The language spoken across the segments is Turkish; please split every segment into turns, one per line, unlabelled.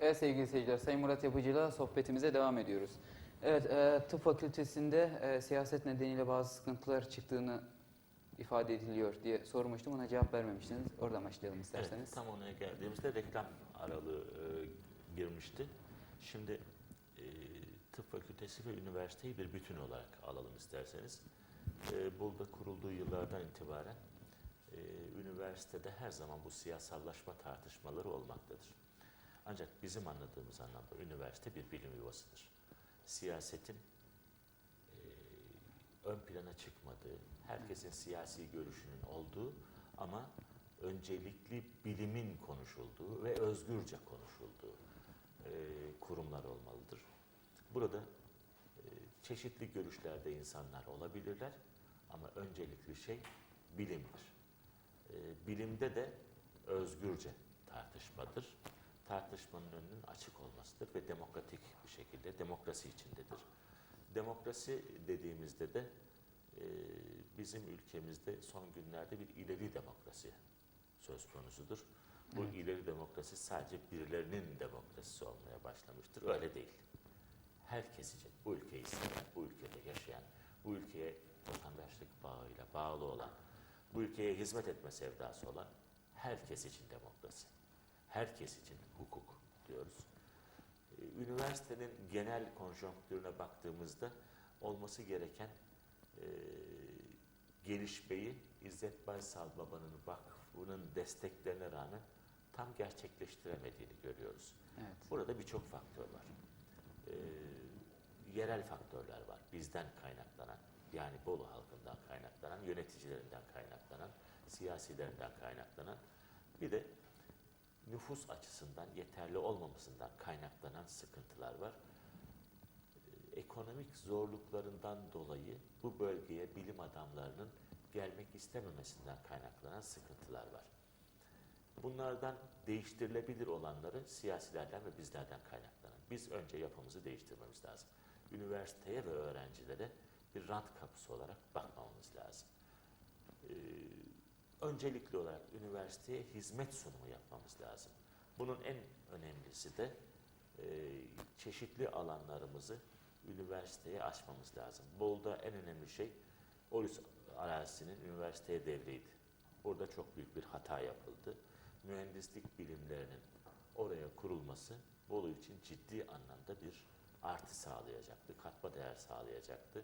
Evet sevgili seyirciler, Sayın Murat Yapıcı'yla sohbetimize devam ediyoruz. Evet, e, tıp fakültesinde e, siyaset nedeniyle bazı sıkıntılar çıktığını ifade ediliyor diye sormuştum. Ona cevap vermemiştiniz. Oradan başlayalım isterseniz.
Evet, tam ona geldiğimizde reklam aralığı e, girmişti. Şimdi e, tıp fakültesi ve üniversiteyi bir bütün olarak alalım isterseniz. E, Bolu'da kurulduğu yıllardan itibaren e, üniversitede her zaman bu siyasallaşma tartışmaları olmaktadır. Ancak bizim anladığımız anlamda üniversite bir bilim yuvasıdır. Siyasetin e, ön plana çıkmadığı, herkesin siyasi görüşünün olduğu ama öncelikli bilimin konuşulduğu ve özgürce konuşulduğu e, kurumlar olmalıdır. Burada e, çeşitli görüşlerde insanlar olabilirler ama öncelikli şey bilimdir. E, bilimde de özgürce tartışmadır. Tartışmanın önünün açık olmasıdır ve demokratik bir şekilde demokrasi içindedir. Demokrasi dediğimizde de e, bizim ülkemizde son günlerde bir ileri demokrasi söz konusudur. Bu
Evet.
ileri demokrasi sadece birilerinin demokrasisi olmaya başlamıştır. Öyle değil. Herkes için, bu ülkeyi seven, bu ülkede yaşayan, bu ülkeye vatandaşlık bağıyla bağlı olan, bu ülkeye hizmet etme sevdası olan herkes için demokrasi. Herkes için hukuk diyoruz. Ee, Üniversitenin genel konjonktürüne baktığımızda olması gereken e, gelişmeyi İzzet Baysal Baba'nın vakfının desteklerine rağmen tam gerçekleştiremediğini görüyoruz.
Evet.
Burada birçok faktör var. Ee, yerel faktörler var. Bizden kaynaklanan, yani Bolu halkından kaynaklanan, yöneticilerinden kaynaklanan, siyasilerinden kaynaklanan, bir de nüfus açısından yeterli olmamasından kaynaklanan sıkıntılar var. Ee, Ekonomik zorluklarından dolayı bu bölgeye bilim adamlarının gelmek istememesinden kaynaklanan sıkıntılar var. Bunlardan değiştirilebilir olanları siyasilerden ve bizlerden kaynaklanan. Biz önce yapımızı değiştirmemiz lazım. Üniversiteye ve öğrencilere bir rant kapısı olarak bakmamamız öncelikli olarak üniversiteye hizmet sunumu yapmamız lazım. Bunun en önemlisi de e, çeşitli alanlarımızı üniversiteye açmamız lazım. Bolu'da en önemli şey Orus arazisinin üniversiteye devriydi. Orada çok büyük bir hata yapıldı. Mühendislik bilimlerinin oraya kurulması Bolu için ciddi anlamda bir artı sağlayacaktı, katma değer sağlayacaktı.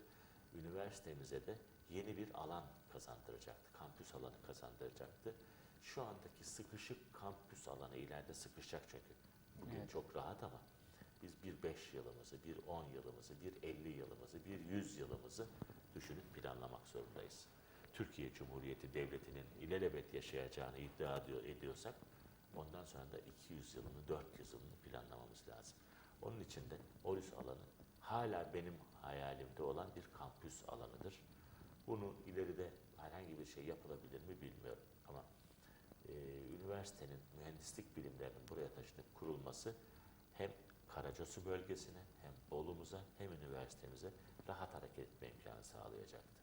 Üniversitemize de yeni bir alan kazandıracaktı, kampüs alanı kazandıracaktı. Şu andaki sıkışık kampüs alanı ileride sıkışacak çünkü. Bugün
Evet.
çok rahat ama biz bir 5 yılımızı, bir 10 yılımızı, bir 50 yılımızı, bir 100 yılımızı düşünüp planlamak zorundayız. Türkiye Cumhuriyeti Devleti'nin ilelebet yaşayacağını iddia ediyor, ediyorsak ondan sonra da 200 yılını, 400 yılını planlamamız lazım. Onun için de Orus alanı hala benim hayalimde olan bir kampüs alanıdır. Bunu ileride herhangi bir şey yapılabilir mi bilmiyorum ama e, üniversitenin mühendislik bilimlerinin buraya taşınıp kurulması hem Karacasu bölgesine hem Bolu'muza hem üniversitemize rahat hareket etme imkanı sağlayacaktı.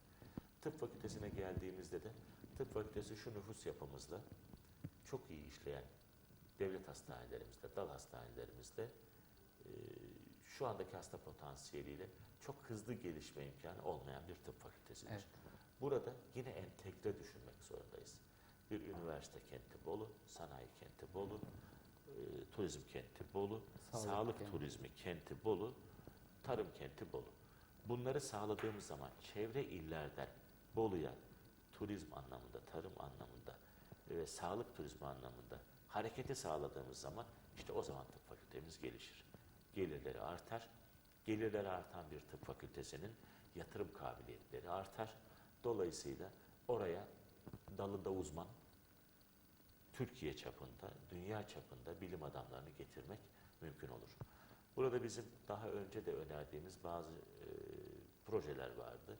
Tıp fakültesine geldiğimizde de tıp fakültesi şu nüfus yapımızla çok iyi işleyen devlet hastanelerimizde, dal hastanelerimizde e, şu andaki hasta potansiyeliyle çok hızlı gelişme imkanı olmayan bir tıp fakültesidir.
Evet.
Burada yine entegre düşünmek zorundayız. Bir üniversite kenti Bolu, sanayi kenti Bolu, e, turizm kenti Bolu,
Sağlık
sağlık,
kenti.
turizmi kenti Bolu, tarım kenti Bolu. Bunları sağladığımız zaman çevre illerden Bolu'ya turizm anlamında, tarım anlamında ve sağlık turizmi anlamında hareketi sağladığımız zaman işte o zaman tıp fakültemiz gelişir. Gelirleri artar. Gelirleri artan bir tıp fakültesinin yatırım kabiliyetleri artar. Dolayısıyla oraya dalında uzman, Türkiye çapında, dünya çapında bilim adamlarını getirmek mümkün olur. Burada bizim daha önce de önerdiğimiz bazı e, projeler vardı.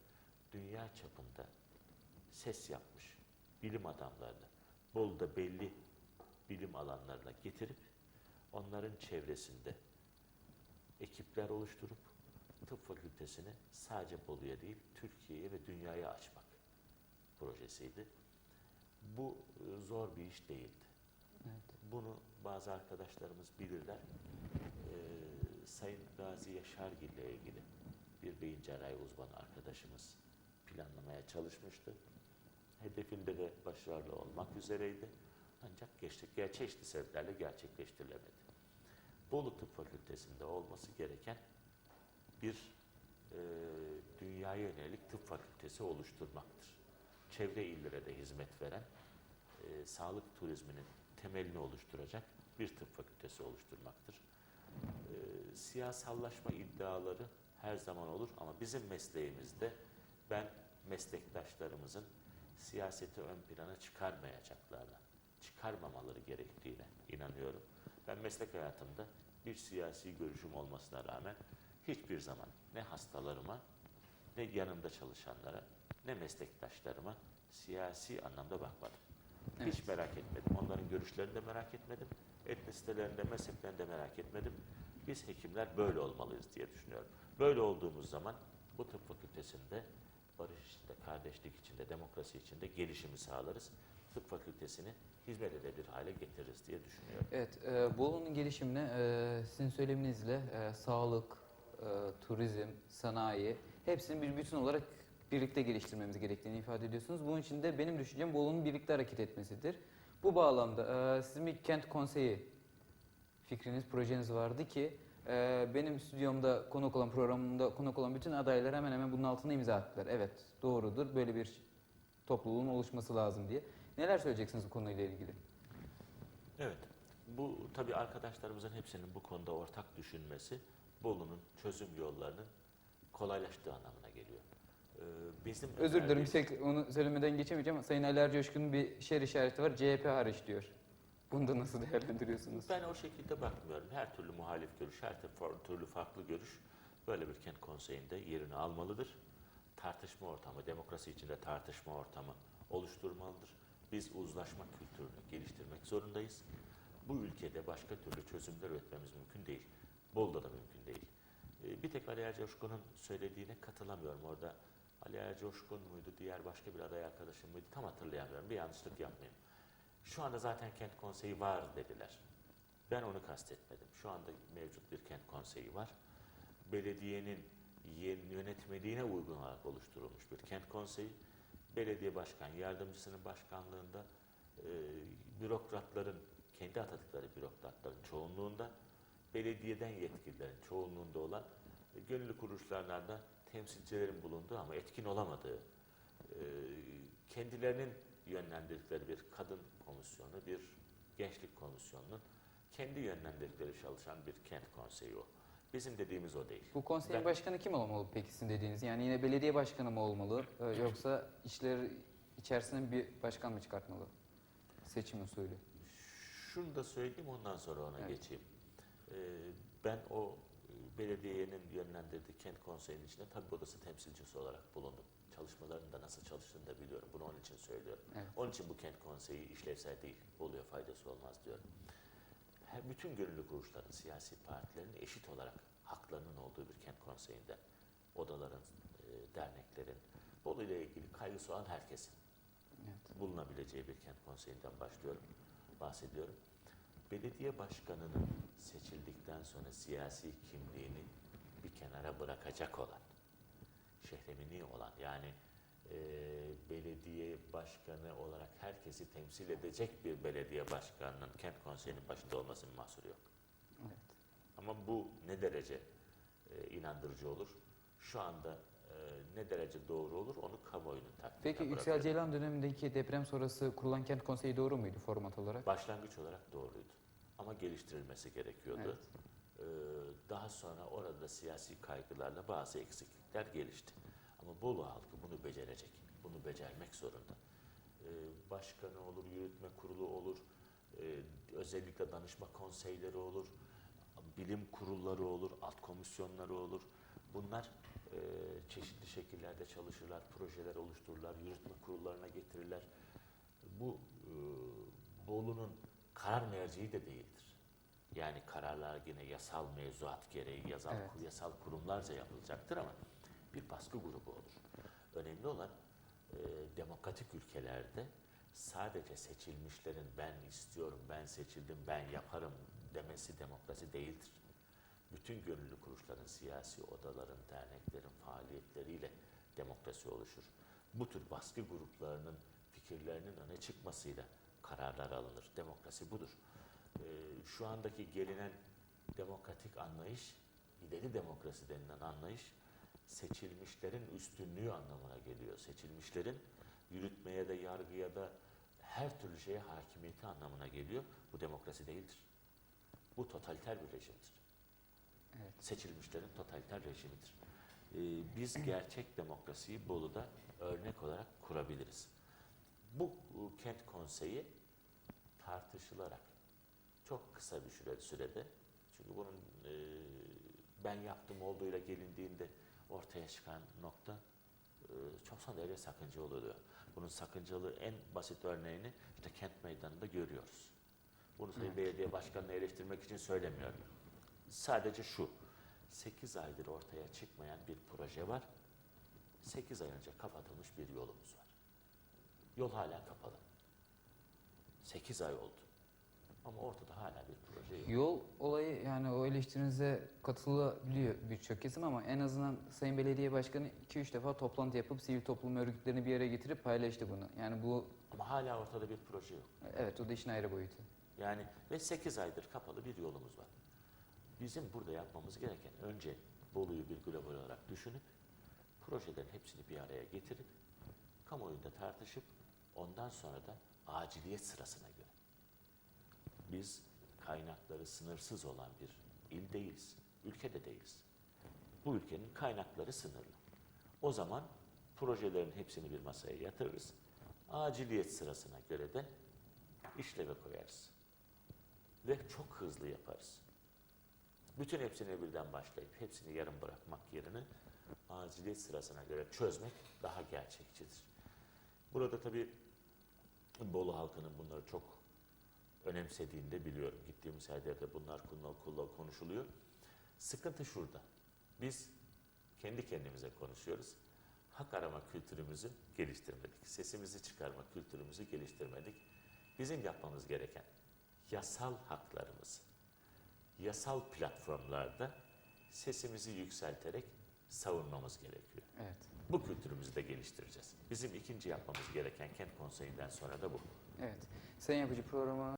Dünya çapında ses yapmış bilim adamlarını Bolu'da belli bilim alanlarına getirip onların çevresinde ekipler oluşturup tıp fakültesini sadece Bolu'ya değil Türkiye'ye ve dünyaya açmak projesiydi. Bu e, zor bir iş değildi.
Evet.
bunu bazı arkadaşlarımız bilirler. Ee, Sayın Gazi Yaşargil ile ilgili bir beyin cerrahi uzmanı arkadaşımız planlamaya çalışmıştı. Hedefinde de başarılı olmak üzereydi. Ancak geçtik, ger- çeşitli sebeplerle gerçekleştirilemedi. Bolu Tıp Fakültesi'nde olması gereken bir e, dünyaya yönelik tıp fakültesi oluşturmaktır. Çevre illere de hizmet veren, e, sağlık turizminin temelini oluşturacak bir tıp fakültesi oluşturmaktır. E, siyasallaşma iddiaları her zaman olur ama bizim mesleğimizde ben meslektaşlarımızın siyaseti ön plana çıkarmayacaklarına, çıkarmamaları gerektiğine inanıyorum. Ben meslek hayatımda bir siyasi görüşüm olmasına rağmen hiçbir zaman ne hastalarıma, ne yanımda çalışanlara, ne meslektaşlarıma siyasi anlamda bakmadım.
Evet.
Hiç merak etmedim. Onların görüşlerini de merak etmedim. Etnisitelerini de, mezheplerini de merak etmedim. Biz hekimler böyle olmalıyız diye düşünüyorum. Böyle olduğumuz zaman bu tıp fakültesinde barış içinde, kardeşlik içinde, demokrasi içinde gelişimi sağlarız. Tıp fakültesini hizmet edebilir hale getiririz diye düşünüyorum.
Evet, e, Bolu'nun gelişimine e, sizin söyleminizle e, sağlık, e, turizm, sanayi hepsini bir bütün olarak birlikte geliştirmemiz gerektiğini ifade ediyorsunuz. Bunun için de benim düşüncem Bolu'nun birlikte hareket etmesidir. Bu bağlamda e, sizin bir kent konseyi fikriniz, projeniz vardı ki e, benim stüdyomda konuk olan programımda konuk olan bütün adaylar hemen hemen bunun altına imza attılar. Evet, doğrudur. Böyle bir topluluğun oluşması lazım diye. Neler söyleyeceksiniz bu konuyla ilgili?
Evet. Bu tabii arkadaşlarımızın hepsinin bu konuda ortak düşünmesi Bolu'nun çözüm yollarının kolaylaştığı anlamına geliyor. Ee, bizim
Özür dilerim, bir onu söylemeden geçemeyeceğim ama Sayın Ali Ercoşkun'un bir şer işareti var. CHP hariç diyor. Bunu da nasıl değerlendiriyorsunuz?
Ben o şekilde bakmıyorum. Her türlü muhalif görüş, her tür- türlü farklı görüş böyle bir kent konseyinde yerini almalıdır. Tartışma ortamı, demokrasi içinde tartışma ortamı oluşturmalıdır. Biz uzlaşma kültürünü geliştirmek zorundayız. Bu ülkede başka türlü çözümler üretmemiz mümkün değil. Bolu'da da mümkün değil. Ee, Bir tek Ali Ercoşkun'un söylediğine katılamıyorum. Orada Ali Ercoşkun muydu, diğer başka bir aday arkadaşım mıydı tam hatırlayamıyorum. Bir yanlışlık yapmayayım. Şu anda zaten kent konseyi var dediler. Ben onu kastetmedim. Şu anda mevcut bir kent konseyi var. Belediyenin ye- yönetmeliğine uygun olarak oluşturulmuş bir kent konseyi. Belediye başkan yardımcısının başkanlığında e, bürokratların, kendi atadıkları bürokratların çoğunluğunda, belediyeden yetkililerin çoğunluğunda olan e, gönüllü kuruluşlardan temsilcilerin bulunduğu ama etkin olamadığı, e, kendilerinin yönlendirdikleri bir kadın komisyonu, bir gençlik komisyonunun kendi yönlendirdikleri çalışan bir kent konseyi o. Bizim dediğimiz o değil.
Bu konseyin
Ben-
başkanı kim olmalı peki sizin dediğiniz? Yani yine belediye başkanı mı olmalı e, yoksa işler içerisinden bir başkan mı çıkartmalı? Seçim usulü.
Şunu da söyleyeyim ondan sonra ona
Evet.
geçeyim. Ee, ben o e, belediyenin yönlendirdiği kent konseyinin içinde tabip odası temsilcisi olarak bulundum. Çalışmalarının da nasıl çalıştığını da biliyorum. Bunu onun için söylüyorum.
Evet.
Onun için bu kent konseyi işlevsel değil. Oluyor faydası olmaz diyorum. Her, bütün gönüllü kuruluşların, siyasi partilerin eşit olarak haklarının olduğu bir kent konseyinde odaların, e, derneklerin, Bolu ile ilgili kaygısı olan herkesin
Evet.
bulunabileceği bir kent konseyinden başlıyorum, bahsediyorum. Belediye başkanının seçildikten sonra siyasi kimliğini bir kenara bırakacak olan, şehremini olan yani e, belediye başkanı olarak herkesi temsil edecek bir belediye başkanının kent konseyinin başında olmasının mahsuru yok.
Evet.
Ama bu ne derece e, inandırıcı olur? Şu anda e, ne derece doğru olur onu kamuoyunun takdirine
Peki Yüksel. Ceylan dönemindeki deprem sonrası kurulan kent konseyi doğru muydu format olarak?
Başlangıç olarak doğruydu. Ama geliştirilmesi gerekiyordu.
Evet.
Ee, daha sonra orada siyasi kaygılarla bazı eksiklikler gelişti. Ama Bolu halkı bunu becerecek. Bunu becermek zorunda. Ee, başkanı olur, yürütme kurulu olur, ee, özellikle danışma konseyleri olur, bilim kurulları olur, alt komisyonları olur. Bunlar e, çeşitli şekillerde çalışırlar, projeler oluştururlar, yürütme kurullarına getirirler. Bu e, Bolu'nun karar merciği de değildir. Yani kararlar yine yasal mevzuat gereği yasal,
Evet.
yasal kurumlarca yapılacaktır ama bir baskı grubu olur. Önemli olan e, demokratik ülkelerde sadece seçilmişlerin ben istiyorum, ben seçildim, ben yaparım demesi demokrasi değildir. Bütün gönüllü kuruluşların, siyasi odaların, derneklerin faaliyetleriyle demokrasi oluşur. Bu tür baskı gruplarının fikirlerinin öne çıkmasıyla kararlar alınır. Demokrasi budur. Ee, şu andaki gelinen demokratik anlayış, ileri demokrasi denilen anlayış, seçilmişlerin üstünlüğü anlamına geliyor. Seçilmişlerin yürütmeye de, yargıya da her türlü şeye hakimiyeti anlamına geliyor. Bu demokrasi değildir. Bu totaliter bir rejimdir.
Evet.
Seçilmişlerin totaliter rejimidir. Ee, biz gerçek demokrasiyi Bolu'da örnek olarak kurabiliriz. Bu kent konseyi tartışılarak çok kısa bir süre, sürede çünkü bunun e, ben yaptım olduğuyla gelindiğinde ortaya çıkan nokta e, çok son derece sakıncalı oluyor. Bunun sakıncalı en basit örneğini işte kent meydanında görüyoruz. Bunu Sayın
Evet.
Belediye Başkanı'nı eleştirmek için söylemiyorum. Sadece şu, 8 aydır ortaya çıkmayan bir proje var. 8 ay önce kapatılmış bir yolumuz var. Yol hala kapalı. 8 ay oldu. Ama ortada hala bir proje yok.
Yol olayı yani o eleştirinize katılabiliyor birçok kesim ama en azından Sayın Belediye Başkanı 2-3 defa toplantı yapıp sivil toplum örgütlerini bir yere getirip paylaştı bunu. Yani bu
Ama hala ortada bir proje yok.
evet o da işin ayrı boyutu.
Yani ve 8 aydır kapalı bir yolumuz var. Bizim burada yapmamız gereken önce Bolu'yu bir global olarak düşünüp projelerin hepsini bir araya getirip kamuoyunda tartışıp ondan sonra da aciliyet sırasına göre. Biz kaynakları sınırsız olan bir il değiliz. Ülke de değiliz. Bu ülkenin kaynakları sınırlı. O zaman projelerin hepsini bir masaya yatırırız. Aciliyet sırasına göre de işleve koyarız. Ve çok hızlı yaparız. Bütün hepsini birden başlayıp hepsini yarım bırakmak yerine aciliyet sırasına göre çözmek daha gerçekçidir. Burada tabii Bolu halkının bunları çok önemsediğini de biliyorum. Gittiğimiz her yerde bunlar kullan- kullan- konuşuluyor. Sıkıntı şurada. Biz kendi kendimize konuşuyoruz. Hak arama kültürümüzü geliştirmedik. Sesimizi çıkarma kültürümüzü geliştirmedik. Bizim yapmamız gereken yasal haklarımızı, yasal platformlarda sesimizi yükselterek savunmamız gerekiyor.
Evet.
Bu kültürümüzü de geliştireceğiz. Bizim ikinci yapmamız gereken kent konseyinden sonra da bu.
Evet. Sayın Yapıcı programa